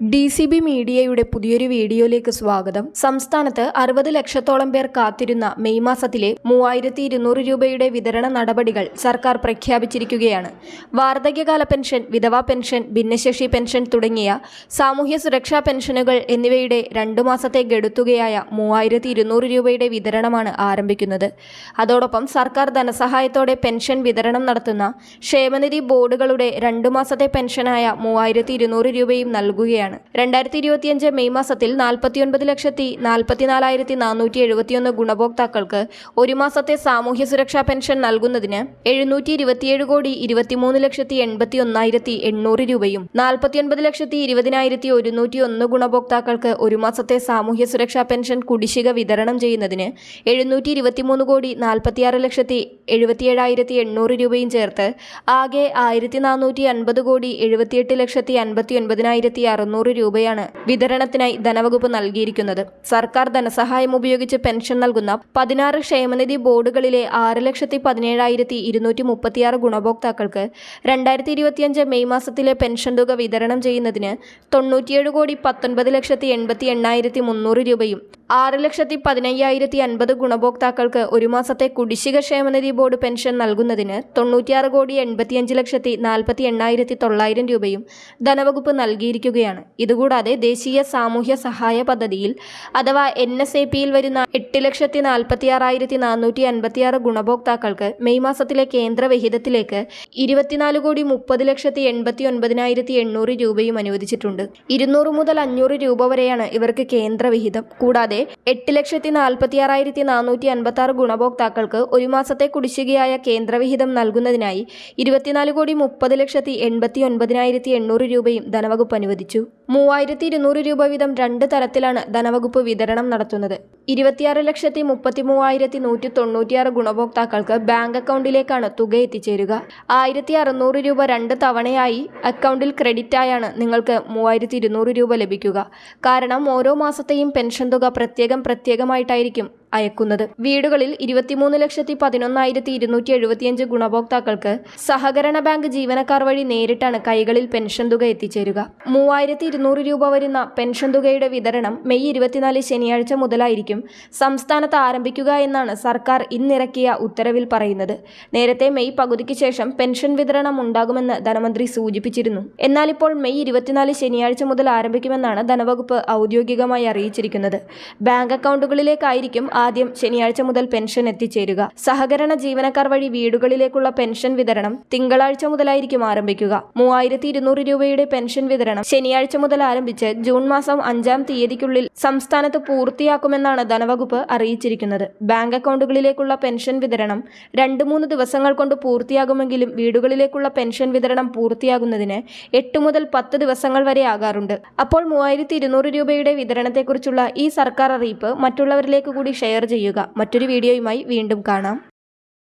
D C B മീഡിയയുടെ പുതിയൊരു വീഡിയോയിലേക്ക് സ്വാഗതം. സംസ്ഥാനത്ത് അറുപത് ലക്ഷത്തോളം പേർ കാത്തിരുന്ന മെയ് മാസത്തിലെ മൂവായിരത്തി ഇരുന്നൂറ് രൂപയുടെ വിതരണ നടപടികൾ സർക്കാർ പ്രഖ്യാപിച്ചിരിക്കുകയാണ്. വാർദ്ധക്യകാല പെൻഷൻ വിധവാ പെൻഷൻ ഭിന്നശേഷി പെൻഷൻ തുടങ്ങിയ സാമൂഹ്യ സുരക്ഷാ പെൻഷനുകൾ എന്നിവയുടെ രണ്ടു മാസത്തെ ഗഡുത്തുകയായ മൂവായിരത്തി ഇരുന്നൂറ് രൂപയുടെ വിതരണമാണ് ആരംഭിക്കുന്നത്. അതോടൊപ്പം സർക്കാർ ധനസഹായത്തോടെ പെൻഷൻ വിതരണം നടത്തുന്ന ക്ഷേമനിധി ബോർഡുകളുടെ രണ്ടു മാസത്തെ പെൻഷനായ മൂവായിരത്തി ഇരുന്നൂറ് രൂപയും നൽകുകയാണ്. രണ്ടായിരത്തി ഇരുപത്തിയഞ്ച് മെയ് മാസത്തിൽ നാൽപ്പത്തിയൊൻപത് ലക്ഷത്തി നാൽപ്പത്തിനാലായിരത്തി നാനൂറ്റി എഴുപത്തിയൊന്ന് ഗുണഭോക്താക്കൾക്ക് ഒരു മാസത്തെ സാമൂഹ്യ സുരക്ഷാ പെൻഷൻ നൽകുന്നതിന് എഴുന്നൂറ്റി ഇരുപത്തിയേഴ് കോടി ഇരുപത്തിമൂന്ന് ലക്ഷത്തി എൺപത്തി ഒന്നായിരത്തി എണ്ണൂറ് രൂപയും നാൽപ്പത്തിയൊൻപത് ലക്ഷത്തി ഇരുപതിനായിരത്തി ഒരുന്നൂറ്റി ഒന്ന് ഗുണഭോക്താക്കൾക്ക് ഒരു മാസത്തെ സാമൂഹ്യ സുരക്ഷാ പെൻഷൻ കുടിശ്ശിക വിതരണം ചെയ്യുന്നതിന് എഴുന്നൂറ്റി ഇരുപത്തിമൂന്ന് കോടി നാൽപ്പത്തിയാറ് ലക്ഷത്തി എഴുപത്തിയേഴായിരത്തി എണ്ണൂറ് രൂപയും ചേർത്ത് ആകെ ആയിരത്തി നാനൂറ്റി അൻപത് കോടി എഴുപത്തിയെട്ട് ലക്ഷത്തി അൻപത്തി ഒൻപതിനായിരത്തി അറുന്നൂറ് രൂപയാണ് വിതരണത്തിനായി ധനവകുപ്പ് നൽകിയിരിക്കുന്നത്. സർക്കാർ ധനസഹായം ഉപയോഗിച്ച് പെൻഷൻ നൽകുന്ന പതിനാറ് ക്ഷേമനിധി ബോർഡുകളിലെ ആറ് ലക്ഷത്തി പതിനേഴായിരത്തി ഇരുന്നൂറ്റി മുപ്പത്തിയാറ് ഗുണഭോക്താക്കൾക്ക് രണ്ടായിരത്തി ഇരുപത്തിയഞ്ച് മെയ് മാസത്തിലെ പെൻഷൻ തുക വിതരണം ചെയ്യുന്നതിന് തൊണ്ണൂറ്റിയേഴ് കോടി പത്തൊൻപത് ലക്ഷത്തി എൺപത്തി എണ്ണായിരത്തി മുന്നൂറ് രൂപയും ആറ് ലക്ഷത്തി പതിനയ്യായിരത്തി അൻപത് ഗുണഭോക്താക്കൾക്ക് ഒരു മാസത്തെ കുടിശ്ശിക ക്ഷേമനിധി ബോർഡ് പെൻഷൻ നൽകുന്നതിന് തൊണ്ണൂറ്റിയാറ് കോടി എൺപത്തിയഞ്ച് ലക്ഷത്തി നാൽപ്പത്തി എണ്ണായിരത്തി തൊള്ളായിരം രൂപയും ധനവകുപ്പ് നൽകിയിരിക്കുകയാണ്. ഇതുകൂടാതെ ദേശീയ സാമൂഹ്യ സഹായ പദ്ധതിയിൽ അഥവാ എൻ എസ് എ പിയിൽ വരുന്ന എട്ട് ലക്ഷത്തി നാൽപ്പത്തിയാറായിരത്തി നാനൂറ്റി അൻപത്തിയാറ് ഗുണഭോക്താക്കൾക്ക് മെയ് മാസത്തിലെ കേന്ദ്ര വിഹിതത്തിലേക്ക് ഇരുപത്തിനാല് കോടി മുപ്പത് ലക്ഷത്തി എൺപത്തി ഒൻപതിനായിരത്തി എണ്ണൂറ് രൂപയും അനുവദിച്ചിട്ടുണ്ട്. ഇരുന്നൂറ് മുതൽ അഞ്ഞൂറ് രൂപ വരെയാണ് ഇവർക്ക് കേന്ദ്ര വിഹിതം. കൂടാതെ എട്ട് ലക്ഷത്തി നാൽപ്പത്തിയാറായിരത്തി നാനൂറ്റി അൻപത്തി ആറ് ഗുണഭോക്താക്കൾക്ക് ഒരു മാസത്തെ കുടിശ്ശികയായ കേന്ദ്രവിഹിതം നൽകുന്നതിനായി ഇരുപത്തിനാല് കോടി മുപ്പത് ലക്ഷത്തി എൺപത്തി ഒൻപതിനായിരത്തി എണ്ണൂറ് രൂപയും ധനവകുപ്പ് അനുവദിച്ചു. മൂവായിരത്തി ഇരുന്നൂറ് രൂപ വീതം രണ്ട് തരത്തിലാണ് ധനവകുപ്പ് വിതരണം നടത്തുന്നത്. ഇരുപത്തിയാറ് ലക്ഷത്തി മുപ്പത്തി മൂവായിരത്തി നൂറ്റി തൊണ്ണൂറ്റിയാറ് ഗുണഭോക്താക്കൾക്ക് ബാങ്ക് അക്കൗണ്ടിലേക്കാണ് തുക എത്തിച്ചേരുക. ആയിരത്തി അറുന്നൂറ് രൂപ രണ്ട് തവണയായി അക്കൗണ്ടിൽ ക്രെഡിറ്റായാണ് നിങ്ങൾക്ക് മൂവായിരത്തി ഇരുന്നൂറ് രൂപ ലഭിക്കുക. കാരണം ഓരോ മാസത്തെയും പെൻഷൻ തുക പ്രത്യേകം പ്രത്യേകമായിട്ടായിരിക്കും അയക്കുന്നത്. വീടുകളിൽ ഇരുപത്തിമൂന്ന് ലക്ഷത്തി പതിനൊന്നായിരത്തി ഇരുന്നൂറ്റി എഴുപത്തിയഞ്ച് ഗുണഭോക്താക്കൾക്ക് സഹകരണ ബാങ്ക് ജീവനക്കാർ വഴി നേരിട്ടാണ് കൈകളിൽ പെൻഷൻ തുക എത്തിച്ചേരുക. മൂവായിരത്തി ഇരുന്നൂറ് രൂപ വരുന്ന പെൻഷൻ തുകയുടെ വിതരണം മെയ് ഇരുപത്തിനാല് ശനിയാഴ്ച മുതലായിരിക്കും സംസ്ഥാനത്ത് ആരംഭിക്കുക എന്നാണ് സർക്കാർ ഇന്നിറക്കിയ ഉത്തരവിൽ പറയുന്നത്. നേരത്തെ മെയ് പകുതിക്ക് ശേഷം പെൻഷൻ വിതരണം ഉണ്ടാകുമെന്ന് ധനമന്ത്രി സൂചിപ്പിച്ചിരുന്നു. എന്നാൽ ഇപ്പോൾ മെയ് ഇരുപത്തിനാല് ശനിയാഴ്ച മുതൽ ആരംഭിക്കുമെന്നാണ് ധനവകുപ്പ് ഔദ്യോഗികമായി അറിയിച്ചിരിക്കുന്നത്. ബാങ്ക് അക്കൗണ്ടുകളിലേക്കായിരിക്കും ആദ്യം ശനിയാഴ്ച മുതൽ പെൻഷൻ എത്തിച്ചേരുക. സഹകരണ ജീവനക്കാർ വഴി വീടുകളിലേക്കുള്ള പെൻഷൻ വിതരണം തിങ്കളാഴ്ച മുതലായിരിക്കും ആരംഭിക്കുക. മൂവായിരത്തി ഇരുന്നൂറ് രൂപയുടെ പെൻഷൻ വിതരണം ശനിയാഴ്ച മുതൽ ആരംഭിച്ച് ജൂൺ മാസം അഞ്ചാം തീയതിക്കുള്ളിൽ സംസ്ഥാനത്ത് പൂർത്തിയാക്കുമെന്നാണ് ധനവകുപ്പ് അറിയിച്ചിരിക്കുന്നത്. ബാങ്ക് അക്കൗണ്ടുകളിലേക്കുള്ള പെൻഷൻ വിതരണം രണ്ട് മൂന്ന് ദിവസങ്ങൾ കൊണ്ട് പൂർത്തിയാകുമെങ്കിലും വീടുകളിലേക്കുള്ള പെൻഷൻ വിതരണം പൂർത്തിയാകുന്നതിന് എട്ട് മുതൽ പത്ത് ദിവസങ്ങൾ വരെ ആകാറുണ്ട്. അപ്പോൾ മൂവായിരത്തി രൂപയുടെ വിതരണത്തെക്കുറിച്ചുള്ള ഈ സർക്കാർ അറിയിപ്പ് മറ്റുള്ളവരിലേക്ക് കൂടി ഷെയർ ചെയ്യുക. മറ്റൊരു വീഡിയോയുമായി വീണ്ടും കാണാം.